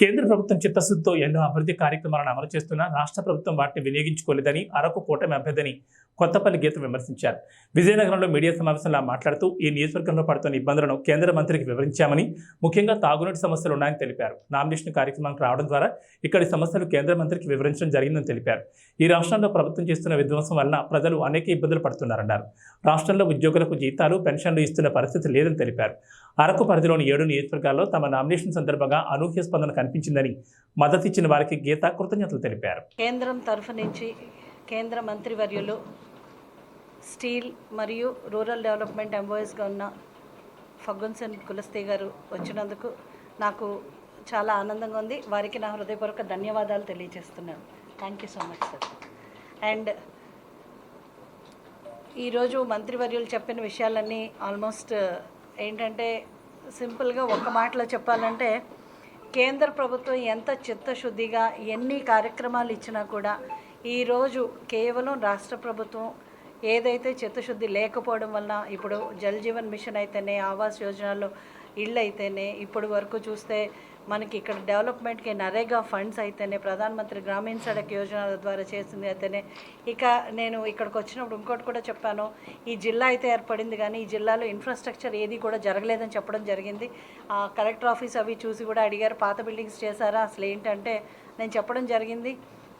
కేంద్ర ప్రభుత్వం చిత్తశుద్ధితో ఎన్నో అభివృద్ధి కార్యక్రమాలను అమలు చేస్తున్నా రాష్ట్ర ప్రభుత్వం వాటిని వినియోగించుకోలేదని అరకు కూటమి అభ్యర్థిని కొత్తపల్లి గీత విమర్శించారు. విజయనగరంలో మీడియా సమావేశంలో మాట్లాడుతూ ఈ నియోజకవర్గంలో పడుతున్న ఇబ్బందులను కేంద్ర మంత్రికి వివరించామని ముఖ్యంగా తాగునీటి సమస్యలు ఉన్నాయని తెలిపారు. నామినేషన్ కార్యక్రమానికి రావడం ద్వారా ఇక్కడి సమస్యలు కేంద్ర మంత్రికి వివరించడం జరిగిందని తెలిపారు. ఈ రాష్ట్రంలో ప్రభుత్వం చేస్తున్న విధ్వంసం వలన ప్రజలు అనేక ఇబ్బందులు పడుతున్నారన్నారు. రాష్ట్రంలో ఉద్యోగులకు జీతాలు పెన్షన్లు ఇస్తున్న పరిస్థితి లేదని తెలిపారు. అరకు పరిధిలోని ఏడు నియోజకవర్గాల్లో తమ నామినేషన్ సందర్భంగా అనూహ్య స్పందన కనిపించిందని మద్దతిచ్చిన వారికి గీత కృతజ్ఞతలు తెలిపారు. కేంద్రం తరఫు నుంచి కేంద్ర మంత్రివర్యులు స్టీల్ మరియు రూరల్ డెవలప్మెంట్ ఎంబోయస్గా ఉన్న ఫగ్గున్సన్ కులస్తే గారు వచ్చినందుకు నాకు చాలా ఆనందంగా ఉంది. వారికి నా హృదయపూర్వక ధన్యవాదాలు తెలియజేస్తున్నాను. Thank you so much sir and ఈరోజు మంత్రివర్యులు చెప్పిన విషయాలన్నీ ఆల్మోస్ట్ ఏంటంటే సింపుల్గా ఒక మాటలో చెప్పాలంటే కేంద్ర ప్రభుత్వం ఎంత చిత్తశుద్ధిగా ఎన్ని కార్యక్రమాలు ఇచ్చినా కూడా ఈరోజు కేవలం రాష్ట్ర ప్రభుత్వం ఏదైతే చిత్తశుద్ధి లేకపోవడం వలన ఇప్పుడు జల్ జీవన్ మిషన్ అయితేనే ఆవాస్ యోజనలో ఇళ్ళు అయితేనే ఇప్పుడు వరకు చూస్తే మనకి ఇక్కడ డెవలప్మెంట్కి నరేగా ఫండ్స్ అయితేనే ప్రధానమంత్రి గ్రామీణ సడక్ యోజనల ద్వారా చేసింది అయితేనే. ఇక నేను ఇక్కడికి వచ్చినప్పుడు ఇంకోటి కూడా చెప్పాను ఈ జిల్లా అయితే ఏర్పడింది కానీ ఈ జిల్లాలో ఇన్ఫ్రాస్ట్రక్చర్ ఏది కూడా జరగలేదని చెప్పడం జరిగింది. ఆ కలెక్టర్ ఆఫీస్ అవి చూసి కూడా అడిగారు పాత బిల్డింగ్స్ చేశారా అసలు ఏంటంటే నేను చెప్పడం జరిగింది.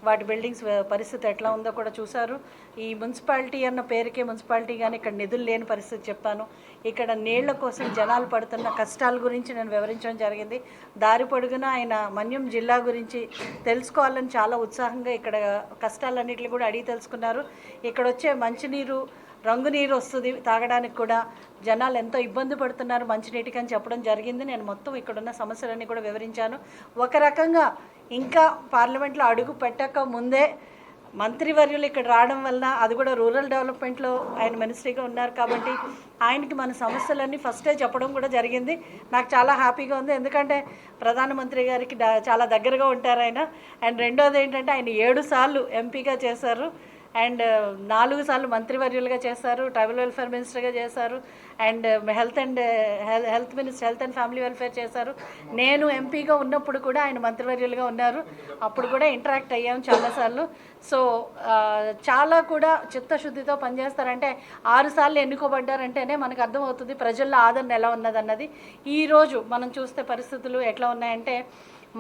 వాటి బిల్డింగ్స్ పరిస్థితి ఎట్లా ఉందో కూడా చూశారు. ఈ మున్సిపాలిటీ అన్న పేరుకే మున్సిపాలిటీ కానీ ఇక్కడ నిధులు లేని పరిస్థితి చెప్పాను. ఇక్కడ నీళ్ళ కోసం జనాలు పడుతున్న కష్టాల గురించి నేను వివరించడం జరిగింది. దారి పొడుగున ఆయన మన్యం జిల్లా గురించి తెలుసుకోవాలని చాలా ఉత్సాహంగా ఇక్కడ కష్టాలన్నింటినీ కూడా అడిగి తెలుసుకున్నారు. ఇక్కడ వచ్చే మంచినీరు రంగు నీరు వస్తుంది తాగడానికి కూడా. జనాలు ఎంతో ఇబ్బంది పడుతున్నారు మంచినీటికి అని చెప్పడం జరిగింది. నేను మొత్తం ఇక్కడున్న సమస్యలన్నీ కూడా వివరించాను. ఒక రకంగా ఇంకా పార్లమెంట్లో అడుగు పెట్టక ముందే మంత్రివర్యులు ఇక్కడ రావడం వలన అది కూడా రూరల్ డెవలప్మెంట్లో ఆయన మినిస్ట్రీగా ఉన్నారు కాబట్టి ఆయనకి మన సమస్యలన్నీ ఫస్టే చెప్పడం కూడా జరిగింది. నాకు చాలా హ్యాపీగా ఉంది. ఎందుకంటే ప్రధానమంత్రి గారికి చాలా దగ్గరగా ఉంటారు ఆయన. అండ్ రెండోది ఏంటంటే ఆయన ఏడు సార్లు ఎంపీగా చేశారు. అండ్ నాలుగు సార్లు మంత్రివర్యులుగా చేశారు ట్రైబల్ వెల్ఫేర్ మినిస్టర్గా చేశారు and health and health minister health and family welfare చేశారు. నేను ఎంపీగా ఉన్నప్పుడు కూడా ఆయన మంత్రివర్యులుగా ఉన్నారు. అప్పుడు కూడా ఇంటరాక్ట్ అయ్యాం చాలాసార్లు. సో చాలా కూడా చిత్తశుద్ధితో పనిచేస్తారంటే ఆరు సార్లు ఎన్నుకోబడ్డారంటేనే మనకు అర్థమవుతుంది ప్రజల్లో ఆదరణ ఎలా ఉన్నదన్నది. ఈరోజు మనం చూస్తే పరిస్థితులు ఎట్లా ఉన్నాయంటే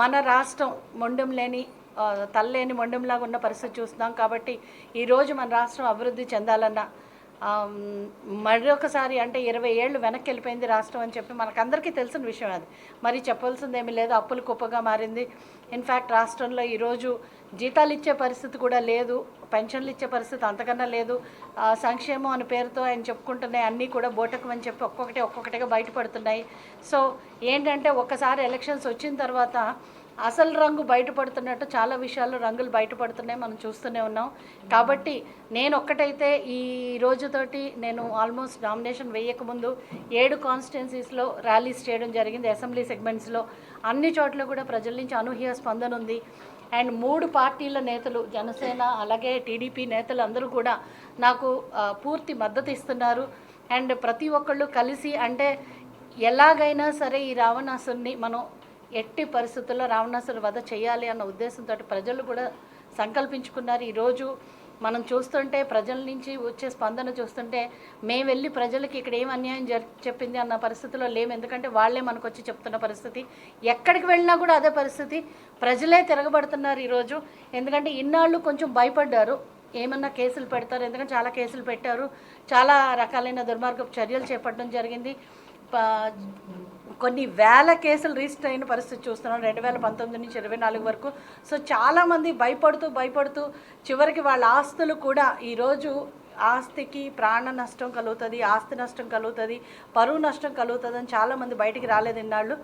మన రాష్ట్రం మొండెం లేని తల్లేని మొండెంలాగా ఉన్న పరిస్థితి చూస్తున్నాం కాబట్టి ఈరోజు మన రాష్ట్రం అభివృద్ధి చెందాలన్నా మరొకసారి అంటే ఇరవై ఏళ్ళు వెనక్కి వెళ్ళిపోయింది రాష్ట్రం అని చెప్పి మనకందరికీ తెలిసిన విషయం అది. మరి చెప్పాల్సిందేమీ లేదు అప్పులు కుప్పగా మారింది. ఇన్ఫ్యాక్ట్ రాష్ట్రంలో ఈరోజు జీతాలు ఇచ్చే పరిస్థితి కూడా లేదు పెన్షన్లు ఇచ్చే పరిస్థితి అంతకన్నా లేదు. సంక్షేమం అనే పేరుతో ఆయన చెప్పుకుంటున్నాయి అన్నీ కూడా బోటకం అని చెప్పి ఒక్కొక్కటి ఒక్కొక్కటిగా బయటపడుతున్నాయి. సో ఏంటంటే ఒక్కసారి ఎలక్షన్స్ వచ్చిన తర్వాత అసలు రంగు బయటపడుతున్నట్టు చాలా విషయాల్లో రంగులు బయటపడుతున్నాయి మనం చూస్తూనే ఉన్నాం. కాబట్టి నేను ఒక్కటైతే ఈ రోజుతోటి నేను ఆల్మోస్ట్ నామినేషన్ వేయకముందు ఏడు కాన్స్టిట్యున్సీస్లో ర్యాలీస్ చేయడం జరిగింది. అసెంబ్లీ సెగ్మెంట్స్లో అన్ని చోట్ల కూడా ప్రజల నుంచి అనూహ్య స్పందన ఉంది. అండ్ మూడు పార్టీల నేతలు జనసేన అలాగే టీడీపీ నేతలు అందరూ కూడా నాకు పూర్తి మద్దతు ఇస్తున్నారు. అండ్ ప్రతి ఒక్కళ్ళు కలిసి అంటే ఎలాగైనా సరే ఈ రావణాసుని మనం ఎట్టి పరిస్థితుల్లో రావణాసుని వధ చేయాలి అన్న ఉద్దేశంతో ప్రజలు కూడా సంకల్పించుకున్నారు. ఈరోజు మనం చూస్తుంటే ప్రజల నుంచి వచ్చే స్పందన చూస్తుంటే మేము వెళ్ళి ప్రజలకి ఇక్కడ ఏం అన్యాయం జరి చెప్పింది అన్న పరిస్థితిలో లేము. ఎందుకంటే వాళ్ళే మనకు వచ్చి చెప్తున్న పరిస్థితి. ఎక్కడికి వెళ్ళినా కూడా అదే పరిస్థితి. ప్రజలే తిరగబడుతున్నారు ఈరోజు ఎందుకంటే ఇన్నాళ్ళు కొంచెం భయపడ్డారు. ఏమన్నా కేసులు పెడతారు. ఎందుకంటే చాలా కేసులు పెట్టారు. చాలా రకాలైన దుర్మార్గపు చర్యలు చేపట్టడం జరిగింది. కొన్ని వేల కేసులు రిజిస్టర్ అయిన పరిస్థితి చూస్తున్నాం. రెండు వేల పంతొమ్మిది నుంచి ఇరవై నాలుగు వరకు. సో చాలామంది భయపడుతూ భయపడుతూ చివరికి వాళ్ళ ఆస్తులు కూడా ఈరోజు ఆస్తికి ప్రాణ నష్టం కలుగుతుంది ఆస్తి నష్టం కలుగుతుంది పరువు నష్టం కలుగుతుంది అని చాలామంది బయటికి రాలేదు ఇన్నాళ్ళు.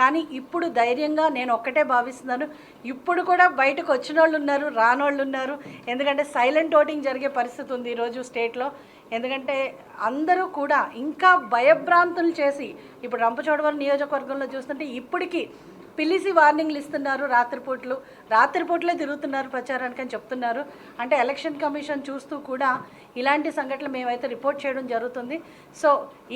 కానీ ఇప్పుడు ధైర్యంగా నేను ఒక్కటే భావిస్తున్నాను. ఇప్పుడు కూడా బయటకు వచ్చిన వాళ్ళు ఉన్నారు రానోళ్ళు ఉన్నారు. ఎందుకంటే సైలెంట్ ఓటింగ్ జరిగే పరిస్థితి ఉంది ఈరోజు స్టేట్లో. ఎందుకంటే అందరూ కూడా ఇంకా భయభ్రాంతులు చేసి ఇప్పుడు రంపచోడవరం నియోజకవర్గంలో చూస్తుంటే ఇప్పటికీ పిలిచి వార్నింగ్లు ఇస్తున్నారు రాత్రిపూట్లు రాత్రిపూట్లే తిరుగుతున్నారు ప్రచారానికి అని చెప్తున్నారు. అంటే ఎలక్షన్ కమిషన్ చూస్తూ కూడా ఇలాంటి సంఘటనలు మేమైతే రిపోర్ట్ చేయడం జరుగుతుంది. సో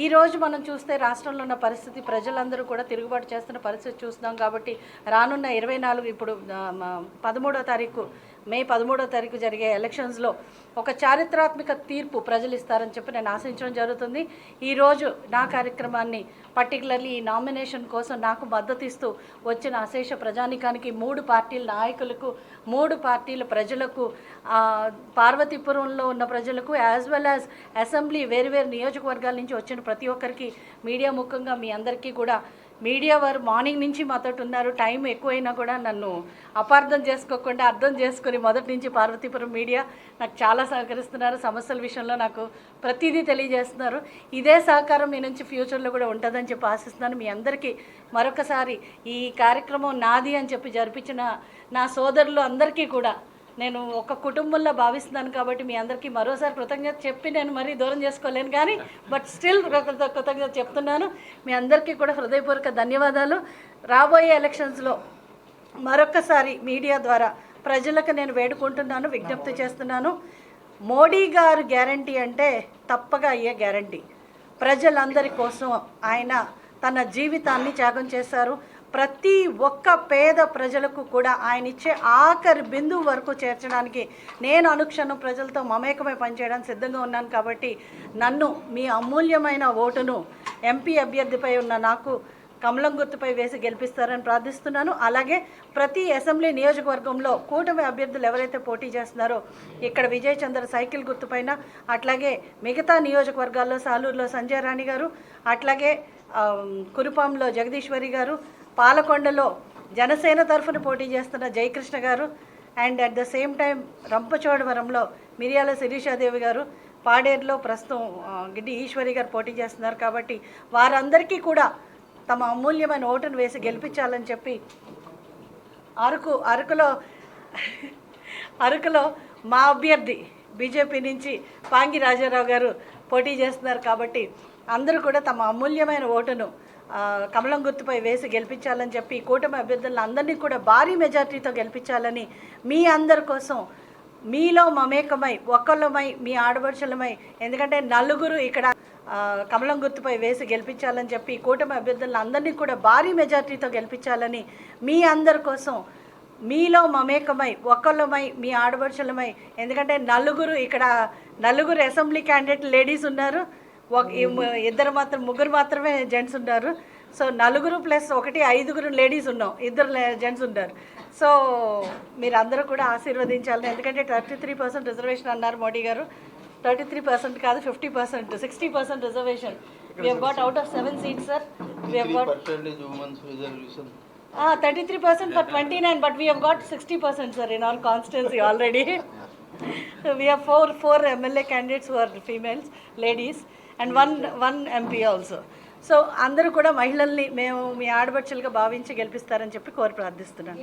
ఈరోజు మనం చూస్తే రాష్ట్రంలో ఉన్న పరిస్థితి ప్రజలందరూ కూడా తిరుగుబాటు చేస్తున్న పరిస్థితి చూస్తున్నాం కాబట్టి రానున్న ఇరవై నాలుగు ఇప్పుడు పదమూడో తారీఖు మే పదమూడో తారీఖు జరిగే ఎలక్షన్స్లో ఒక చారిత్రాత్మక తీర్పు ప్రజలు ఇస్తారని చెప్పి నేను ఆశించడం జరుగుతుంది. ఈరోజు నా కార్యక్రమాన్ని పర్టికులర్లీ ఈ నామినేషన్ కోసం నాకు మద్దతు ఇస్తూ వచ్చిన అశేష ప్రజానికానికి మూడు పార్టీల నాయకులకు మూడు పార్టీల ప్రజలకు పార్వతీపురంలో ఉన్న ప్రజలకు యాజ్ వెల్ యాజ్ అసెంబ్లీ వేరు వేరు నియోజకవర్గాల నుంచి వచ్చిన ప్రతి ఒక్కరికి మీడియా ముఖంగా మీ అందరికీ కూడా మీడియా వారు మార్నింగ్ నుంచి మాతో ఉన్నారు. టైం ఎక్కువైనా కూడా నన్ను అపార్థం చేసుకోకుండా అర్థం చేసుకుని మొదటి నుంచి పార్వతీపురం మీడియా నాకు చాలా సహకరిస్తున్నారు. సమస్యల విషయంలో నాకు ప్రతిదీ తెలియజేస్తున్నారు. ఇదే సహకారం మీ నుంచి ఫ్యూచర్లో కూడా ఉంటుందని చెప్పి ఆశిస్తున్నాను. మీ అందరికీ మరొకసారి ఈ కార్యక్రమం నాది అని చెప్పి జరిపించిన నా సోదరులు అందరికీ కూడా నేను ఒక కుటుంబంలో భావిస్తున్నాను కాబట్టి మీ అందరికీ మరోసారి కృతజ్ఞత చెప్పి నేను మరీ దూరం చేసుకోలేను కానీ బట్ స్టిల్ కృతజ్ఞత చెప్తున్నాను. మీ అందరికీ కూడా హృదయపూర్వక ధన్యవాదాలు. రాబోయే ఎలక్షన్స్లో మరొకసారి మీడియా ద్వారా ప్రజలకు నేను వేడుకుంటున్నాను విజ్ఞప్తి చేస్తున్నాను. మోడీ గారు గ్యారంటీ అంటే తప్పగా అయ్యే గ్యారంటీ. ప్రజలందరి కోసం ఆయన తన జీవితాన్ని త్యాగం చేశారు. ప్రతి ఒక్క పేద ప్రజలకు కూడా ఆయన ఇచ్చే ఆఖరి బిందువు వరకు చేర్చడానికి నేను అనుక్షణం ప్రజలతో మమేకమై పనిచేయడానికి సిద్ధంగా ఉన్నాను కాబట్టి నన్ను మీ అమూల్యమైన ఓటును ఎంపీ అభ్యర్థిపై ఉన్న నాకు కమలం గుర్తుపై వేసి గెలిపిస్తారని ప్రార్థిస్తున్నాను. అలాగే ప్రతి అసెంబ్లీ నియోజకవర్గంలో కూటమి అభ్యర్థులు ఎవరైతే పోటీ చేస్తున్నారో ఇక్కడ విజయ్ చంద్ర సైకిల్ గుర్తుపైన అట్లాగే మిగతా నియోజకవర్గాల్లో సాలూరులో సంజయ్ రాణి గారు అట్లాగే కురుపాంలో జగదీశ్వరి గారు పాలకొండలో జనసేన తరఫున పోటీ చేస్తున్న Jayakrishna garu and at the same time రంపచోడవరంలో Miriyala Sirisha Devi గారు పాడేరులో ప్రస్తుతం గిడ్డి ఈశ్వరి గారు పోటీ చేస్తున్నారు కాబట్టి వారందరికీ కూడా తమ అమూల్యమైన ఓటును వేసి గెలిపించాలని చెప్పి అరకు అరకులో అరకులో మా అభ్యర్థి బీజేపీ నుంచి పాంగి రాజారావు గారు పోటీ చేస్తున్నారు కాబట్టి అందరూ కూడా తమ అమూల్యమైన ఓటును కమలం గుర్తుపై వేసి గెలిపించాలని చెప్పి కూటమి అభ్యర్థులను అందరినీ కూడా భారీ మెజార్టీతో గెలిపించాలని మీ అందరి కోసం మీలో మమేకమై ఒక్కళ్ళమై మీ ఆడపడుచులమై ఎందుకంటే నలుగురు ఇక్కడ కమలం గుర్తుపై వేసి గెలిపించాలని చెప్పి కూటమి అభ్యర్థులను అందరినీ కూడా భారీ మెజార్టీతో గెలిపించాలని మీ అందరి కోసం మీలో మమేకమై ఒక్కళ్ళమై మీ ఆడపడుచులమై ఎందుకంటే నలుగురు ఇక్కడ నలుగురు అసెంబ్లీ క్యాండిడేట్ లేడీస్ ఉన్నారు. ఒక ఇద్దరు మాత్రం ముగ్గురు మాత్రమే జెంట్స్ ఉన్నారు. సో నలుగురు ప్లస్ ఒకటి ఐదుగురు లేడీస్ ఉన్నాం. ఇద్దరు జెంట్స్ ఉన్నారు. సో మీరు అందరూ కూడా ఆశీర్వదించాలని ఎందుకంటే థర్టీ త్రీ పర్సెంట్ రిజర్వేషన్ అన్నారు Modi garu. Thirty three percent కాదు fifty percent sixty percent reservation. We have got out of seven seats sir we have got percentage women's reservation. Ah, 33% for 29, but we have got 60% sir in our constituency already. we have four four MLA candidates who and one one MP also so అందరూ కూడా మహిళల్ని మేము మీ ఆడబడుచులుగా భావించి గెలిపిస్తారని చెప్పి కోరి ప్రార్థిస్తున్నాను.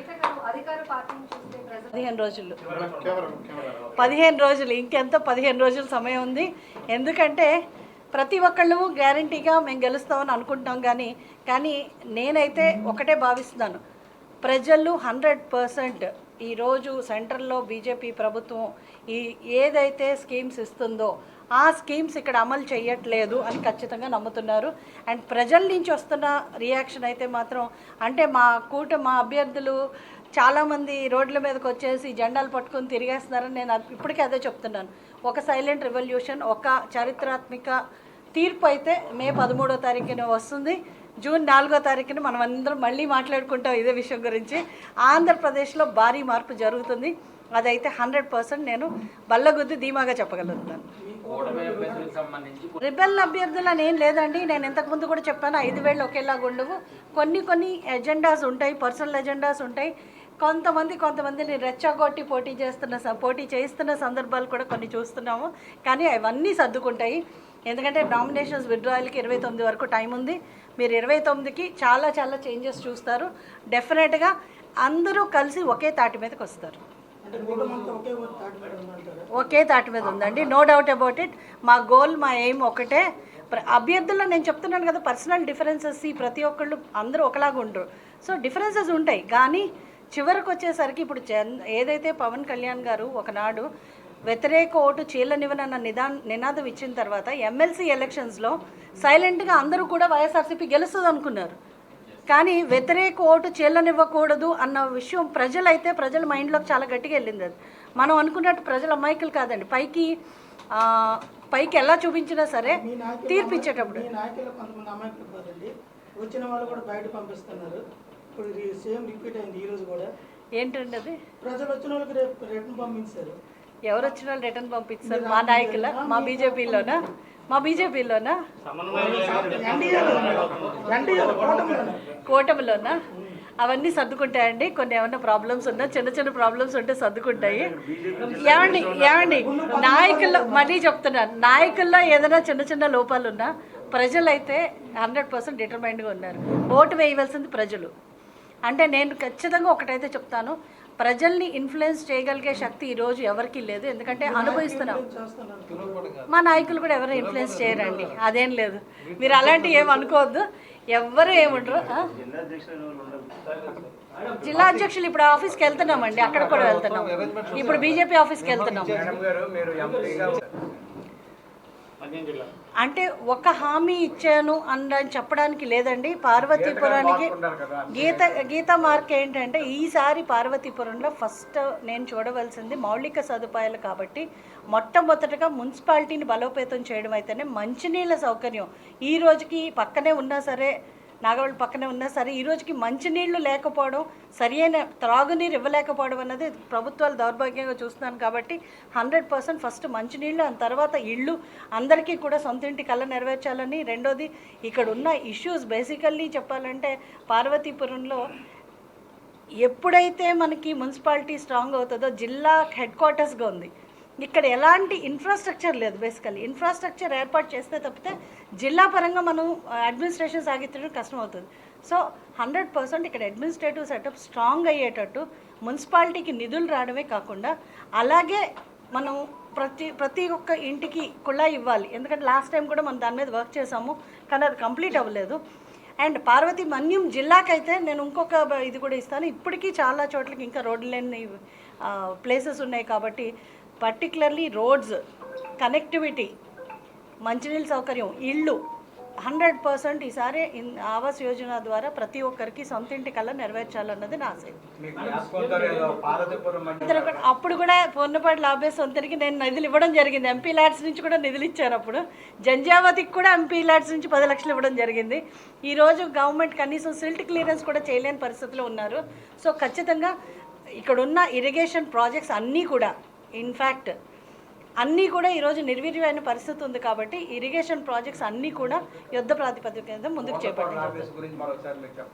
పదిహేను రోజులు. పదిహేను రోజులు. ఇంకెంతో పదిహేను రోజులు సమయం ఉంది. ఎందుకంటే ప్రతి ఒక్కళ్ళు గ్యారంటీగా మేము గెలుస్తామని అనుకుంటాం కానీ కానీ నేనైతే ఒకటే భావిస్తున్నాను. ప్రజలు హండ్రెడ్ పర్సెంట్ ఈరోజు సెంట్రల్లో బీజేపీ ప్రభుత్వం ఈ ఏదైతే స్కీమ్స్ ఇస్తుందో ఆ స్కీమ్స్ ఇక్కడ అమలు చేయట్లేదు అని ఖచ్చితంగా నమ్ముతున్నారు. అండ్ ప్రజల నుంచి వస్తున్న రియాక్షన్ అయితే మాత్రం అంటే మా కూట మా అభ్యర్థులు చాలామంది రోడ్ల మీదకి వచ్చేసి జెండాలు పట్టుకొని తిరిగేస్తున్నారని నేను ఇప్పటికీ అదే చెప్తున్నాను. ఒక సైలెంట్ రెవల్యూషన్ ఒక చారిత్రాత్మక తీర్పు అయితే మే పదమూడో తారీఖున వస్తుంది. జూన్ నాలుగో తారీఖున మనం అందరం మళ్ళీ మాట్లాడుకుంటాం ఇదే విషయం గురించి. ఆంధ్రప్రదేశ్లో భారీ మార్పు జరుగుతుంది. అదైతే హండ్రెడ్ పర్సెంట్ నేను బల్లగుద్ది ధీమాగా చెప్పగలుగుతాను. రిబెల్ అభ్యర్థులు అని ఏం లేదండి. నేను ఇంతకుముందు కూడా చెప్పాను ఐదు వేళ్ళు ఒకేలాగా ఉండవు. కొన్ని కొన్ని ఎజెండాస్ ఉంటాయి పర్సనల్ ఎజెండాస్ ఉంటాయి. కొంతమంది కొంతమందిని రెచ్చగొట్టి పోటీ చేస్తున్న స- పోటీ చేస్తున్న సందర్భాలు కూడా కొన్ని చూస్తున్నాము. కానీ అవన్నీ సర్దుకుంటాయి. ఎందుకంటే నామినేషన్స్ విడ్రాయల్కి ఇరవై తొమ్మిది వరకు టైం ఉంది. మీరు ఇరవై తొమ్మిదికి చాలా చాలా చేంజెస్ చూస్తారు. డెఫినెట్గా అందరూ కలిసి ఒకే తాటి మీదకి వస్తారు. ఒకే తాటి మీద ఉందండి. నో డౌట్ అబౌట్ ఇట్ మా గోల్ మా ఎయిమ్ ఒకటే. అభ్యర్థుల్లో నేను చెప్తున్నాను కదా పర్సనల్ డిఫరెన్సెస్ ఈ ప్రతి ఒక్కళ్ళు అందరూ ఒకలాగా ఉండరు. సో డిఫరెన్సెస్ ఉంటాయి. కానీ చివరికి వచ్చేసరికి ఇప్పుడు జన్ ఏదైతే పవన్ కళ్యాణ్ గారు ఒకనాడు వ్యతిరేక ఓటు చీలనివ్వనన్న నిదా నినాదం ఇచ్చిన తర్వాత ఎమ్మెల్సీ ఎలక్షన్స్లో సైలెంట్గా అందరూ కూడా వైఎస్ఆర్సీపీ గెలుస్తుంది అనుకున్నారు కానీ వ్యతిరేక ఓటు చెల్లనివ్వకూడదు అన్న విషయం ప్రజలైతే ప్రజల మైండ్లోకి చాలా గట్టిగా వెళ్ళింది అది. మనం అనుకున్నట్టు ప్రజల అమాయకులు కాదండి. పైకి పైకి ఎలా చూపించినా సరే తీర్పు ఇచ్చేటప్పుడు. వచ్చిన వాళ్ళు కూడా బయట పంపిస్తున్నారు. ఇప్పుడు సేమ్ రిపీట్ అయింది ఈ రోజు కూడా. ఏంటండి అది ప్రజలు వచ్చిన వాళ్ళకి రిటర్న్ పంపించారు. ఎవరు వచ్చిన వాళ్ళు రిటర్న్ పంపిస్తారు? మా నాయకుల? మా బీజేపీలోనా? మా బీజేపీలోనా? కూటమిలోనా? అవన్నీ సర్దుకుంటాయండి. కొన్ని ఏమైనా ప్రాబ్లమ్స్ ఉన్నా చిన్న చిన్న ప్రాబ్లమ్స్ ఉంటే సర్దుకుంటాయి. ఏమండి ఏమండి నాయకుల్లో మళ్ళీ చెప్తున్నాను నాయకుల్లో ఏదైనా చిన్న చిన్న లోపాలు ఉన్నా ప్రజలైతే హండ్రెడ్ పర్సెంట్ డిటర్మైండ్గా ఉన్నారు. ఓటు వేయవలసింది ప్రజలు. అంటే నేను ఖచ్చితంగా ఒకటైతే చెప్తాను ప్రజల్ని ఇన్ఫ్లుయెన్స్ చేయగలిగే శక్తి ఈరోజు ఎవరికీ లేదు. ఎందుకంటే అనుభవిస్తున్నాం. మా నాయకులు కూడా ఎవరు ఇన్ఫ్లుయెన్స్ చేయరండి. అదేం లేదు. మీరు అలాంటివి ఏం అనుకోవద్దు. ఎవరు ఏముండరు జిల్లా అధ్యక్షులు ఇప్పుడు ఆఫీస్కి వెళ్తున్నామండి. అక్కడ కూడా వెళ్తున్నాం. ఇప్పుడు బీజేపీ ఆఫీస్కి వెళ్తున్నాం. అంటే ఒక హామీ ఇచ్చాను అని చెప్పడానికి లేదండి. పార్వతీపురానికి గీత గీత మార్క్ ఏంటంటే ఈసారి పార్వతీపురంలో ఫస్ట్ నేను చూడవలసింది మౌలిక సదుపాయాలు కాబట్టి మొట్టమొదటగా మున్సిపాలిటీని బలోపేతం చేయడం అయితేనే మంచినీళ్ళ సౌకర్యం. ఈ రోజుకి పక్కనే ఉన్నా సరే నాగవల్లి పక్కనే ఉన్నా సరే ఈ రోజుకి మంచినీళ్ళు లేకపోవడం సరియైన త్రాగునీరు ఇవ్వలేకపోవడం అన్నది ప్రభుత్వాలు దౌర్భాగ్యంగా చూస్తున్నాను కాబట్టి హండ్రెడ్ పర్సెంట్ ఫస్ట్ మంచినీళ్ళు ఆ తర్వాత ఇళ్ళు అందరికీ కూడా సొంత ఇంటి కళ నెరవేర్చాలని. రెండోది ఇక్కడ ఉన్న ఇష్యూస్ బేసికల్లీ చెప్పాలంటే పార్వతీపురంలో ఎప్పుడైతే మనకి మున్సిపాలిటీ స్ట్రాంగ్ అవుతుందో జిల్లా హెడ్ క్వార్టర్స్గా ఉంది. ఇక్కడ ఎలాంటి ఇన్ఫ్రాస్ట్రక్చర్ లేదు బేసికలీ ఇన్ఫ్రాస్ట్రక్చర్ ఏర్పాటు చేస్తే తప్పితే జిల్లా పరంగా మనం అడ్మినిస్ట్రేషన్ సాగించడం కష్టం అవుతుంది సో హండ్రెడ్ పర్సెంట్ ఇక్కడ అడ్మినిస్ట్రేటివ్ సెటప్ స్ట్రాంగ్ అయ్యేటట్టు మున్సిపాలిటీకి నిధులు రావడమే కాకుండా అలాగే మనం ప్రతి ప్రతి ఒక్క ఇంటికి కుళాయి ఇవ్వాలి. ఎందుకంటే లాస్ట్ టైం కూడా మనం దాని మీద వర్క్ చేసాము కానీ అది కంప్లీట్ అవ్వలేదు. అండ్ పార్వతి మన్యం జిల్లాకైతే నేను ఇంకొక ఇది కూడా ఇస్తాను. ఇప్పటికీ చాలా చోట్లకి ఇంకా రోడ్లు లేని ప్లేసెస్ ఉన్నాయి కాబట్టి పర్టికులర్లీ రోడ్స్ కనెక్టివిటీ మంచినీళ్ళ సౌకర్యం ఇళ్ళు. హండ్రెడ్ పర్సెంట్ ఈసారి ఆవాస్ యోజన ద్వారా ప్రతి ఒక్కరికి సొంత ఇంటి కల్లా నెరవేర్చాలన్నది నా ఆశయం. అప్పుడు కూడా పొన్నపాటి లాభే సొంతరికి నేను నిధులు ఇవ్వడం జరిగింది. ఎంపీ ల్యాడ్స్ నుంచి కూడా నిధులు ఇచ్చారు అప్పుడు. జంజావతికి కూడా ఎంపీ ల్యాడ్స్ నుంచి పది లక్షలు ఇవ్వడం జరిగింది. ఈరోజు గవర్నమెంట్ కనీసం సిల్ట్ క్లియరెన్స్ కూడా చేయలేని పరిస్థితిలో ఉన్నారు. సో ఖచ్చితంగా ఇక్కడ ఉన్న ఇరిగేషన్ ప్రాజెక్ట్స్ అన్నీ కూడా ఇన్ఫ్యాక్ట్ అన్నీ కూడా ఈరోజు నిర్వీర్యమైన పరిస్థితి ఉంది కాబట్టి ఇరిగేషన్ ప్రాజెక్ట్స్ అన్నీ కూడా యుద్ధ ప్రాతిపదిక ముందుకు చేపట్టింది